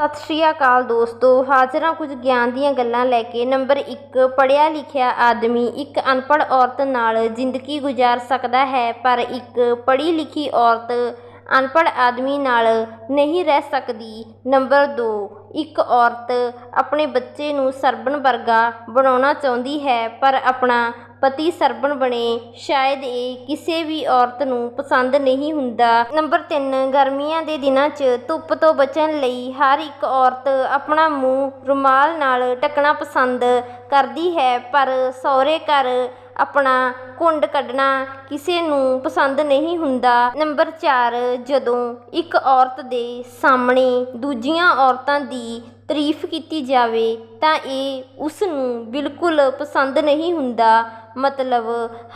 ਸਤਿ ਸ਼੍ਰੀ ਅਕਾਲ ਦੋਸਤੋ, ਹਾਜ਼ਰਾਂ ਕੁਝ ਗਿਆਨ ਦੀਆਂ ਗੱਲਾਂ ਲੈ ਕੇ ਨੰਬਰ 1 ਪੜ੍ਹਿਆ ਲਿਖਿਆ ਆਦਮੀ ਇੱਕ ਅਨਪੜ੍ਹ ਔਰਤ ਨਾਲ ਜ਼ਿੰਦਗੀ ਗੁਜ਼ਾਰ ਸਕਦਾ ਹੈ, ਪਰ ਇੱਕ ਪੜ੍ਹੀ ਲਿਖੀ ਔਰਤ ਅਨਪੜ੍ਹ ਆਦਮੀ ਨਾਲ ਨਹੀਂ ਰਹਿ ਸਕਦੀ। ਨੰਬਰ 2 ਇੱਕ ਔਰਤ ਆਪਣੇ ਬੱਚੇ ਨੂੰ ਸਰਬਣ ਵਰਗਾ ਬਣਾਉਣਾ ਚਾਹੁੰਦੀ ਹੈ, ਪਰ ਆਪਣਾ ਪਤੀ ਸਰਬਣ ਬਣੇ, ਸ਼ਾਇਦ ਇਹ ਕਿਸੇ ਵੀ ਔਰਤ ਨੂੰ ਪਸੰਦ ਨਹੀਂ ਹੁੰਦਾ। ਨੰਬਰ 3 ਗਰਮੀਆਂ ਦੇ ਦਿਨਾਂ 'ਚ ਧੁੱਪ ਤੋਂ ਬਚਣ ਲਈ ਹਰ ਇੱਕ ਔਰਤ ਆਪਣਾ ਮੂੰਹ ਰੁਮਾਲ ਨਾਲ ਢੱਕਣਾ ਪਸੰਦ ਕਰਦੀ ਹੈ, ਪਰ ਸਹੁਰੇ ਘਰ ਆਪਣਾ ਘੁੰਡ ਕੱਢਣਾ ਕਿਸੇ ਨੂੰ ਪਸੰਦ ਨਹੀਂ ਹੁੰਦਾ। ਨੰਬਰ 4 ਜਦੋਂ ਇੱਕ ਔਰਤ ਦੇ ਸਾਹਮਣੇ ਦੂਜੀਆਂ ਔਰਤਾਂ ਦੀ ਤਾਰੀਫ ਕੀਤੀ ਜਾਵੇ, ਤਾਂ ਇਹ ਉਸ ਨੂੰ ਬਿਲਕੁਲ ਪਸੰਦ ਨਹੀਂ ਹੁੰਦਾ। ਮਤਲਬ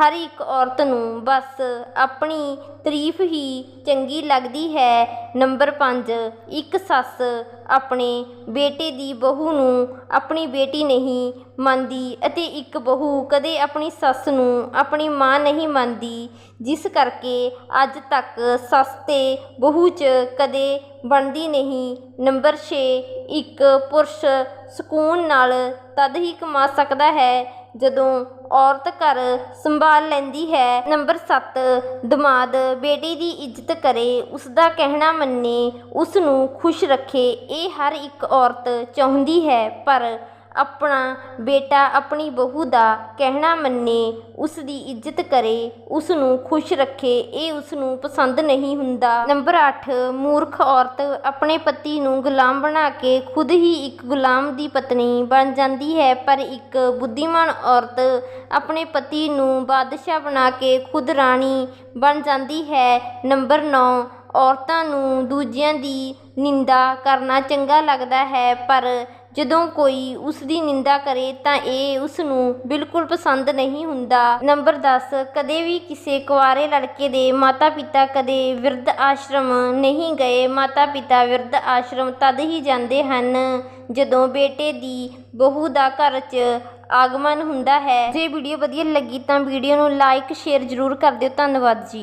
ਹਰ ਇੱਕ ਔਰਤ ਨੂੰ ਬਸ ਆਪਣੀ ਤਾਰੀਫ ਹੀ ਚੰਗੀ ਲੱਗਦੀ ਹੈ। ਨੰਬਰ ਪੰਜ, ਇੱਕ ਸੱਸ ਆਪਣੇ ਬੇਟੇ ਦੀ ਬਹੂ ਨੂੰ ਆਪਣੀ ਬੇਟੀ ਨਹੀਂ ਮੰਨਦੀ ਅਤੇ ਇੱਕ ਬਹੂ ਕਦੇ ਆਪਣੀ ਸੱਸ ਨੂੰ ਆਪਣੀ ਮਾਂ ਨਹੀਂ ਮੰਨਦੀ। ਜਿਸ ਕਰਕੇ ਅੱਜ ਤੱਕ ਸੱਸ ਤੇ ਬਹੂ 'ਚ ਕਦੇ ਬਣਦੀ ਨਹੀਂ। ਨੰਬਰ ਛੇ, ਇੱਕ ਪੁਰਸ਼ ਸਕੂਨ ਨਾਲ ਤਦ ਹੀ ਕਮਾ ਸਕਦਾ ਹੈ ਜਦੋਂ ਔਰਤ ਘਰ ਸੰਭਾਲ ਲੈਂਦੀ ਹੈ, ਨੰਬਰ ਸੱਤ ਦਮਾਦ ਬੇਟੀ ਦੀ ਇੱਜ਼ਤ ਕਰੇ, ਉਸਦਾ ਕਹਿਣਾ ਮੰਨੇ ਉਸ ਨੂੰ ਖੁਸ਼ ਰੱਖੇ, ਇਹ ਹਰ ਇੱਕ ਔਰਤ ਚਾਹੁੰਦੀ ਹੈ, ਪਰ ਆਪਣਾ ਬੇਟਾ ਆਪਣੀ ਬਹੂ ਦਾ ਕਹਿਣਾ ਮੰਨੇ, ਉਸ ਦੀ ਇੱਜ਼ਤ ਕਰੇ, ਉਸ ਨੂੰ ਖੁਸ਼ ਰੱਖੇ, ਇਹ ਉਸ ਨੂੰ ਪਸੰਦ ਨਹੀਂ ਹੁੰਦਾ। ਨੰਬਰ 8 ਮੂਰਖ ਔਰਤ ਆਪਣੇ ਪਤੀ ਨੂੰ ਗੁਲਾਮ ਬਣਾ ਕੇ ਖੁਦ ਹੀ ਇੱਕ ਗੁਲਾਮ ਦੀ ਪਤਨੀ ਬਣ ਜਾਂਦੀ ਹੈ, ਪਰ ਇੱਕ ਬੁੱਧੀਮਾਨ ਔਰਤ ਆਪਣੇ ਪਤੀ ਨੂੰ ਬਾਦਸ਼ਾਹ ਬਣਾ ਕੇ ਖੁਦ ਰਾਣੀ ਬਣ ਜਾਂਦੀ ਹੈ। ਨੰਬਰ 9 ਔਰਤਾਂ ਨੂੰ ਦੂਜਿਆਂ ਦੀ ਨਿੰਦਾ ਕਰਨਾ ਚੰਗਾ ਲੱਗਦਾ ਹੈ, ਪਰ ਜਦੋਂ ਕੋਈ ਉਸ ਦੀ ਨਿੰਦਾ ਕਰੇ ਤਾਂ ਇਹ ਉਸ ਨੂੰ ਬਿਲਕੁਲ ਪਸੰਦ ਨਹੀਂ ਹੁੰਦਾ। ਨੰਬਰ ਦਸ, ਕਦੇ ਵੀ ਕਿਸੇ ਕੁਆਰੇ ਲੜਕੇ ਦੇ ਮਾਤਾ-ਪਿਤਾ ਕਦੇ ਵਿਰਧ ਆਸ਼ਰਮ ਨਹੀਂ ਗਏ। ਮਾਤਾ-ਪਿਤਾ ਵਿਰਧ ਆਸ਼ਰਮ ਤਦ ਹੀ ਜਾਂਦੇ ਹਨ ਜਦੋਂ ਬੇਟੇ ਦੀ ਬਹੂ ਦਾ ਘਰ 'ਚ ਆਗਮਨ ਹੁੰਦਾ ਹੈ। ਜੇ ਵੀਡੀਓ ਵਧੀਆ ਲੱਗੀ ਤਾਂ ਵੀਡੀਓ ਨੂੰ ਲਾਈਕ, ਸ਼ੇਅਰ ਜ਼ਰੂਰ ਕਰ ਦਿਓ। ਧੰਨਵਾਦ ਜੀ।